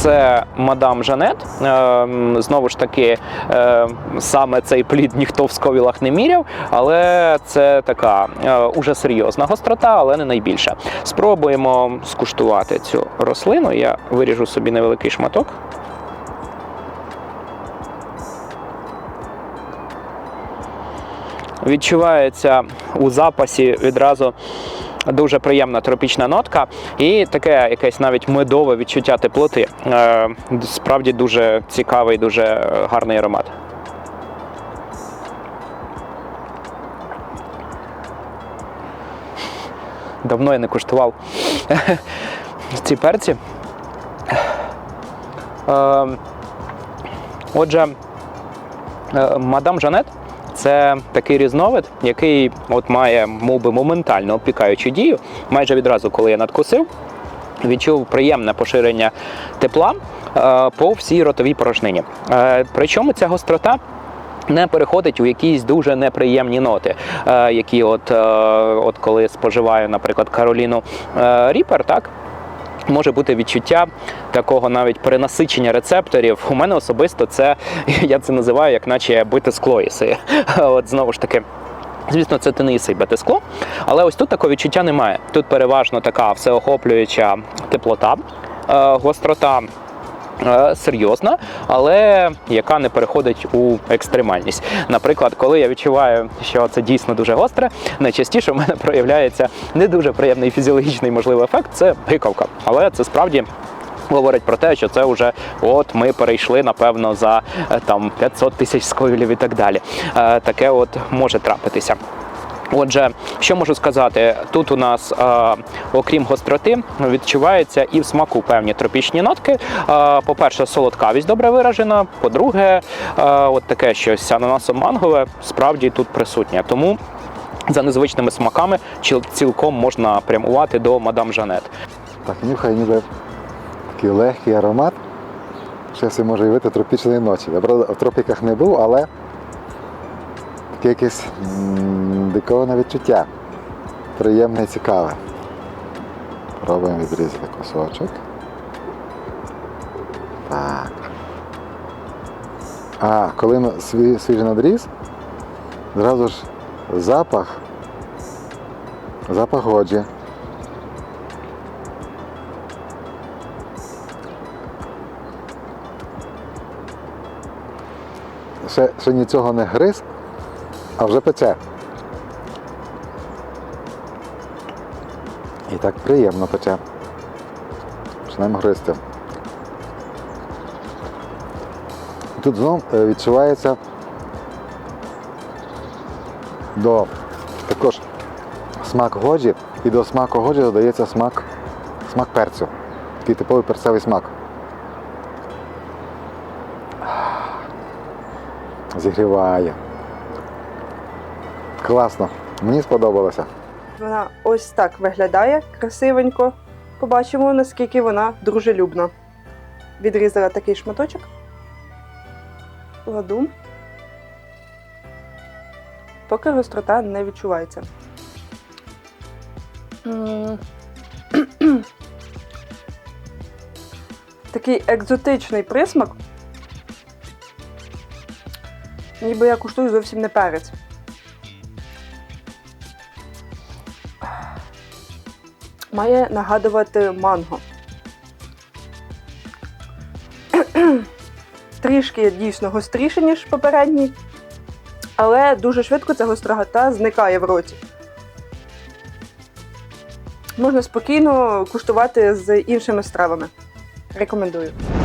Це мадам Жанет. Ем, Знову ж таки, е, саме цей плід ніхто в сковілах не міряв, але це така е, уже серйозна гострота, але не найбільша. Спробуємо скуштувати цю рослину. Я виріжу собі невеликий шматок. Відчувається у запасі відразу дуже приємна тропічна нотка і таке якесь навіть медове відчуття теплоти. Е, Справді дуже цікавий, дуже гарний аромат. Давно я не куштував ці перці. Е, Отже, е, мадам Жанет це такий різновид, який от має мов би, моментально опікаючу дію. Майже відразу, коли я надкусив, відчув приємне поширення тепла е, по всій ротовій порожнині. Е, Причому ця гострота. Не переходить у якісь дуже неприємні ноти, е, які от, от коли споживаю, наприклад, Кароліну Ріпер, так може бути відчуття такого навіть перенасичення рецепторів. У мене особисто це я це називаю, як наче бити скло іси. От знову ж таки. Звісно, це тенисий скло, але ось тут такого відчуття немає. Тут переважно така всеохоплююча теплота, е, гострота серйозна, але яка не переходить у екстремальність. Наприклад, коли я відчуваю, що це дійсно дуже гостре, найчастіше в мене проявляється не дуже приємний фізіологічний можливий ефект це гикавка. Але це справді. Говорить про те, що це вже от ми перейшли напевно за е, там 500 тисяч сковілів і так далі. Е, Таке от може трапитися. Отже, що можу сказати, тут у нас, е, окрім гостроти, відчувається і в смаку певні тропічні нотки. Е, по-перше, солодкавість добре виражена. По-друге, е, от таке щось ананасо-мангове справді тут присутнє. Тому за незвичними смаками цілком можна прямувати до мадам Жанет. Так, нюхай ніби такий легкий аромат. Ще все може явити тропічної ночі. Я правда в тропіках не був, але таке якесь диковане відчуття. Приємне і цікаве. Пробуємо відрізати кусочок. Так. А, коли свіжий надріз, зразу ж запах. Запах годжі. ще, ще нічого не гриз, а вже пече. І так приємно пече. Почнемо гризти. Тут знову е, відчувається до також смак годжі і до смаку годжі додається смак, смак перцю. Такий типовий перцевий смак. Зігріває. Класно. Мені сподобалося. Вона ось так виглядає красивенько. Побачимо, наскільки вона дружелюбна. Відрізала такий шматочок. Кладу. Поки гострота не відчувається. Такий екзотичний присмак. Ніби я куштую зовсім не перець. Має нагадувати манго. Трішки дійсно гостріше, ніж попередній, але дуже швидко ця гострогота зникає в роті. Можна спокійно куштувати з іншими стравами. Рекомендую.